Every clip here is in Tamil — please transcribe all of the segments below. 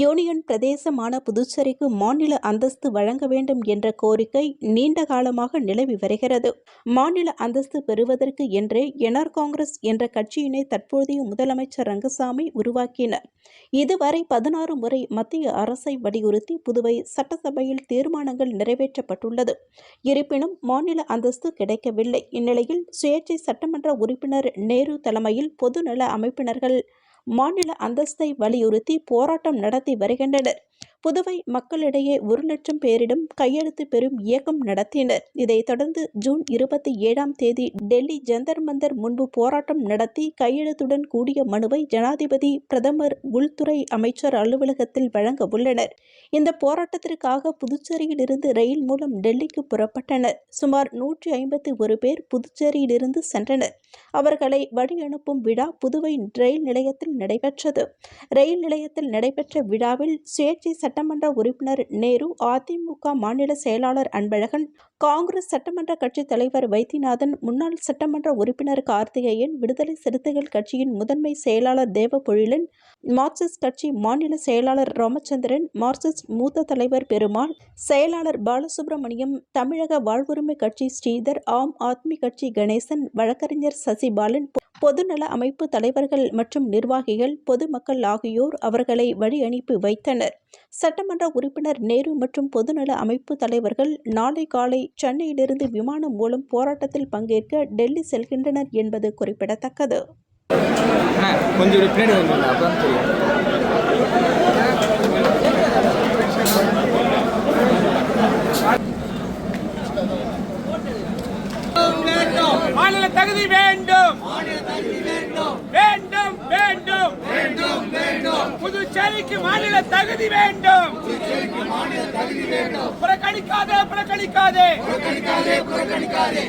யூனியன் பிரதேசமான புதுச்சேரிக்கு மாநில அந்தஸ்து வழங்க வேண்டும் என்ற கோரிக்கை நீண்ட காலமாக நிலவி வருகிறது. மாநில அந்தஸ்து பெறுவதற்கு என்றே என்ஆர் காங்கிரஸ் என்ற கட்சியினை தற்போதைய முதலமைச்சர் ரங்கசாமி உருவாக்கினர். இதுவரை பதினாறு முறை மத்திய அரசை வலியுறுத்தி புதுவை சட்டசபையில் தீர்மானங்கள் நிறைவேற்றப்பட்டுள்ளது. இருப்பினும் மாநில அந்தஸ்து கிடைக்கவில்லை. இந்நிலையில் சுயேட்சை சட்டமன்ற உறுப்பினர் நேரு தலைமையில் பொதுநல அமைப்பினர்கள் மாநில அந்தஸ்தை வலியுறுத்தி போராட்டம் நடத்தி வருகின்றனர். புதுவை மக்களிடையே ஒரு லட்சம் பேரிடம் கையெழுத்து பெறும் இயக்கம் நடத்தினர். இதைத் தொடர்ந்து ஜூன் இருபத்தி ஏழாம் தேதி டெல்லி ஜந்தர் மந்தர் முன்பு போராட்டம் நடத்தி கையெழுத்துடன் கூடிய மனுவை ஜனாதிபதி பிரதமர் உள்துறை அமைச்சர் அலுவலகத்தில் வழங்க உள்ளனர். இந்த போராட்டத்திற்காக புதுச்சேரியிலிருந்து ரயில் மூலம் டெல்லிக்கு புறப்பட்டனர். சுமார் நூற்றி ஐம்பத்தி ஒரு பேர் புதுச்சேரியிலிருந்து சென்றனர். அவர்களை வழி அனுப்பும் விழா புதுவை ரயில் நிலையத்தில் நடைபெற்றது. ரயில் நிலையத்தில் நடைபெற்ற விழாவில் சுயேட்சை சட்டமன்ற உறுப்பினர் நேரு அதிமுக மாநில செயலாளர் அன்பழகன் காங்கிரஸ் சட்டமன்ற கட்சித் தலைவர் வைத்தியநாதன் முன்னாள் சட்டமன்ற உறுப்பினர் கார்த்திகேயன் விடுதலை சிறுத்தைகள் கட்சியின் முதன்மை செயலாளர் தேவபொழிலன் மார்க்சிஸ்ட் கட்சி மாநில செயலாளர் ராமச்சந்திரன் மார்க்சிஸ்ட் மூத்த தலைவர் பெருமாள் செயலாளர் பாலசுப்ரமணியம் தமிழக வாழ்வுரிமை கட்சி ஸ்ரீதர் ஆம் ஆத்மி கட்சி கணேசன் வழக்கறிஞர் சசிபாலன் பொதுநல அமைப்பு தலைவர்கள் மற்றும் நிர்வாகிகள் பொதுமக்கள் ஆகியோர் அவர்களை வழி அனுப்பி வைத்தனர். சட்டமன்ற உறுப்பினர் நேரு மற்றும் பொதுநல அமைப்பு தலைவர்கள் நாளை காலை சென்னையிலிருந்து விமானம் மூலம் போராட்டத்தில் பங்கேற்க டெல்லி செல்கின்றனர் என்பது குறிப்பிடத்தக்கது. மாநில தகுதி வேண்டும். வேண்டும் வேண்டும். புதுச்சேரிக்கு மாநில தகுதி வேண்டும். புறக்கணிக்காதே புறக்கணிக்காதே.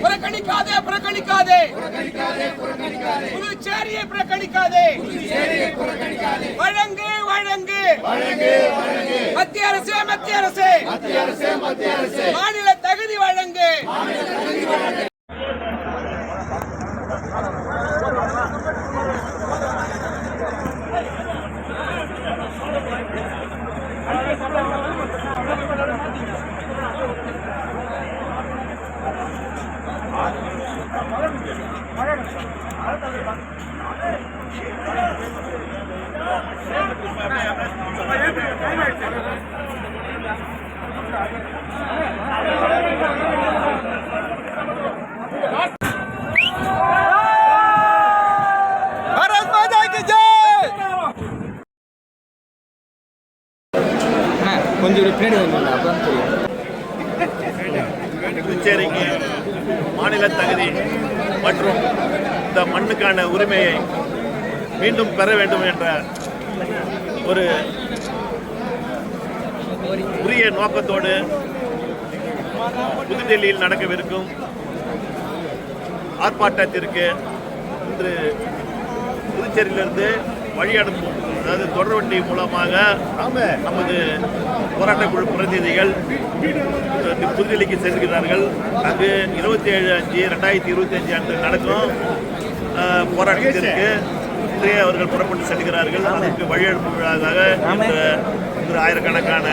புறக்கணிக்காதே புறக்கணிக்காதே. புதுச்சேரியை புறக்கணிக்காதே. வழங்கு வழங்கு. மத்திய அரசே மத்திய அரசே. மாநில கொஞ்சம் பின்னாடி தெரியும் புதுச்சேரிக்கு மாநில தகுதி மற்றும் இந்த மண்ணுக்கான உரிமையை மீண்டும் பெற வேண்டும் என்ற ஒரு உரிய நோக்கத்தோடு புதுடெல்லியில் நடக்கவிருக்கும் ஆர்ப்பாட்டத்திற்கு இன்று புதுச்சேரியிலிருந்து வழி அனுப்பும் அதாவது தொடர்வண்டி மூலமாக நமது போராட்ட குழு பிரதிநிதிகள் அஹ், புதுடெல்லிக்கு செல்கிறார்கள். அங்கு இருபத்தி ஏழு அஞ்சு ரெண்டாயிரத்தி இருபத்தி அஞ்சு அன்று நடக்கும் போராட்டத்திற்கு இன்றைய அவர்கள் புறப்பட்டு செல்கிறார்கள். அதற்கு வழி அனுப்பும் ஒரு ஆயிரக்கணக்கான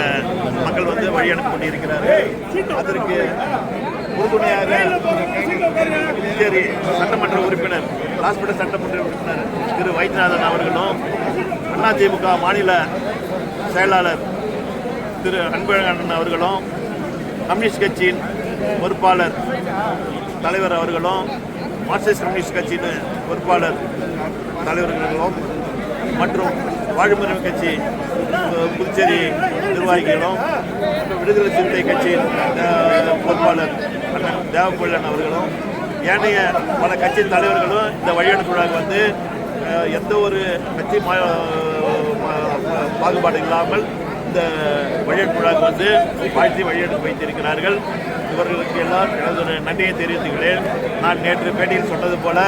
மக்கள் வந்து வழி அனுப்பி கொண்டிருக்கிறார்கள். அதற்கு உறுதுணையாக புதுச்சேரி சட்டமன்ற உறுப்பினர் ஹாஸ்பிட்டல் சட்டமன்ற உறுப்பினர் திரு வைத்தியநாதன் அவர்களும் அதிமுக மாநில செயலாளர் திரு அன்பழகன் அவர்களும் கம்யூனிஸ்ட் கட்சியின் பொறுப்பாளர் தலைவர் அவர்களும் மார்க்சிஸ்ட் கம்யூனிஸ்ட் கட்சியின் பொறுப்பாளர் தலைவர்களும் மற்றும் வாழ்முறை கட்சி புதுச்சேரி நிர்வாகிகளும் விடுதலை சிறுத்தை கட்சியின் பொறுப்பாளர் அண்ணன் தேவப்பள்ளன் அவர்களும் ஏனைய பல கட்சி தலைவர்களும் இந்த வழியனுப்பு விழாவுக்கு வந்து எந்த ஒரு கட்சி மா- பாகுபாடு இல்லாமல் இந்த வழியனுப்பு விழாவுக்கு வந்து வாழ்த்தி வழியெடுத்து வைத்திருக்கிறார்கள். அவர்களுக்கு எல்லாம் எனது நன்றியை தெரிவித்துக்கிறேன். நான் நேற்று பேட்டியில் சொன்னது போல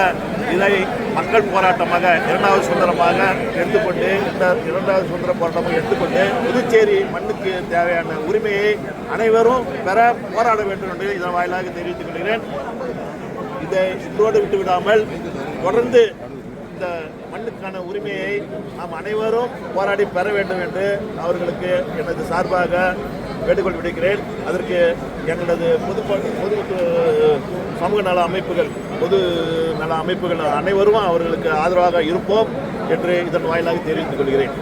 இதை மக்கள் போராட்டமாக இரண்டாவது சுதந்திரமாக எடுத்துக்கொண்டு இந்த இரண்டாவது சுதந்திர போராட்டமாக எடுத்துக்கொண்டு புதுச்சேரி மண்ணுக்கு தேவையான உரிமையை அனைவரும் பெற போராட வேண்டும் என்று இதன் வாயிலாக தெரிவித்துக் கொள்கிறேன். இதை இன்றோடு விட்டுவிடாமல் தொடர்ந்து இந்த மண்ணுக்கான உரிமையை நாம் அனைவரும் போராடி பெற வேண்டும் என்று அவர்களுக்கு எனது சார்பாக வேண்டுகோள் விடுக்கிறேன். அதற்கு எங்களது பொது பொது சமூக நல அமைப்புகள் பொது நல அமைப்புகள் அனைவரும் அவர்களுக்கு ஆதரவாக இருப்போம் என்று இதன் வாயிலாக தெரிவித்துக் கொள்கிறேன்.